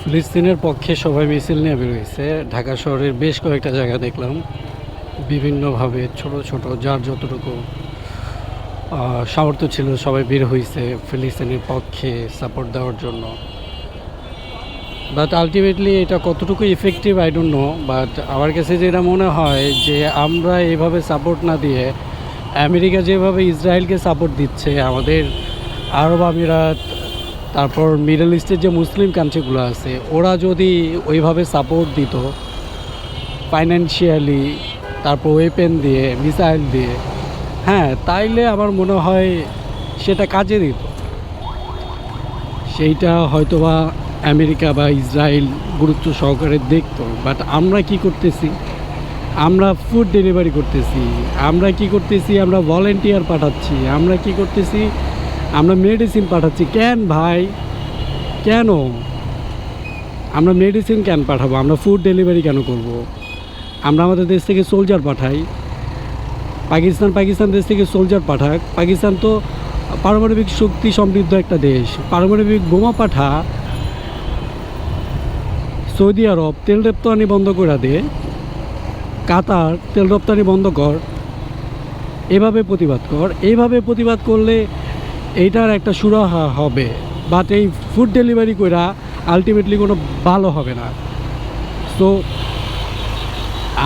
ফিলিস্তিনের পক্ষে সবাই মিছিল নিয়ে বেরোয়েছে ঢাকা শহরের বেশ কয়েকটা জায়গা দেখলাম। বিভিন্নভাবে ছোট ছোট, যার যতটুকু সামর্থ্য ছিল সবাই বের হয়েছে ফিলিস্তিনের পক্ষে সাপোর্ট দেওয়ার জন্য। বাট আলটিমেটলি এটা কতটুকু effective I don't know but আমার কাছে যেটা মনে হয় যে আমরা এইভাবে সাপোর্ট না দিয়ে আমেরিকা যেভাবে ইসরায়েলকে সাপোর্ট দিচ্ছে, আমাদের আরব আমিরাত তারপর মিডল ইস্টের যে মুসলিম কান্ট্রিগুলো আছে, ওরা যদি ওইভাবে সাপোর্ট দিত ফাইন্যান্সিয়ালি তারপর ওয়েপেন দিয়ে মিসাইল দিয়ে হ্যাঁ তাইলে আমার মনে হয় সেটা কাজে দিত। সেইটা হয়তোবা আমেরিকা বা ইসরায়েল গুরুত্ব সহকারে দেখতো বাট আমরা কি করতেছি? আমরা ফুড ডেলিভারি করতেছি, আমরা কি করতেছি? আমরা ভলেন্টিয়ার পাঠাচ্ছি, আমরা কি করতেছি? আমরা মেডিসিন পাঠাচ্ছি। কেন ভাই? কেন? আমরা মেডিসিন কেন পাঠাবো? আমরা ফুড ডেলিভারি কেন করব। আমরা আমাদের দেশ থেকে সোলজার পাঠাই। পাকিস্তান পাকিস্তান দেশ থেকে সোলজার পাঠাক। পাকিস্তান তো পারমাণবিক শক্তি সমৃদ্ধ একটা দেশ। পারমাণবিক বোমা পাঠা। সৌদি আরব, তেল রপ্তানি বন্ধ করে দে। কাতার, তেল রপ্তানি বন্ধ কর। এভাবে প্রতিবাদ কর। এইভাবে প্রতিবাদ করলে এইটার একটা সুরাহা হবে বাট এই ফুড ডেলিভারি কইরা আলটিমেটলি কোনো ভালো হবে না। সো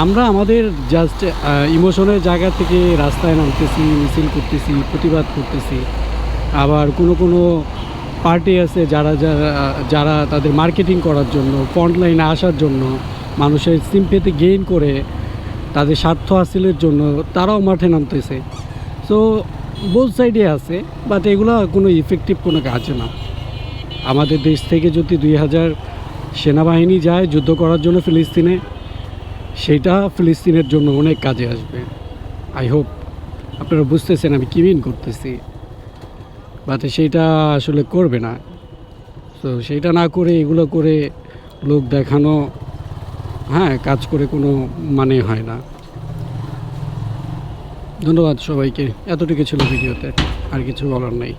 আমরা আমাদের জাস্ট ইমোশনের জায়গা থেকে রাস্তায় নামতেছি, মিছিল করতেছি, প্রতিবাদ করতেছি। আবার কোনো কোনো পার্টি আছে যারা যারা যারা তাদের মার্কেটিং করার জন্য ফ্রন্ট লাইনে আসার জন্য, মানুষের সিম্পেতে গেইন করে, তাদের স্বার্থ হাসিলের জন্য তারাও মাঠে নামতেছে। সো বোথ সাইডে আছে বাট এগুলো কোনো ইফেক্টিভ কোনো কাজ না। আমাদের দেশ থেকে যদি দুই হাজার সেনাবাহিনী যায় যুদ্ধ করার জন্য ফিলিস্তিনে, সেটা ফিলিস্তিনের জন্য অনেক কাজে আসবে। আই হোপ আপনারা বুঝতেছেন আমি কী মিন করতেছি। বাট সেইটা আসলে করবে না। তো সেইটা না করে এগুলো করে লোক দেখানো হ্যাঁ কাজ করে কোনো মানে হয় না। ধন্যবাদ সবাইকে। এতটুকু ছিল ভিডিওতে আর কিছু বলার নেই।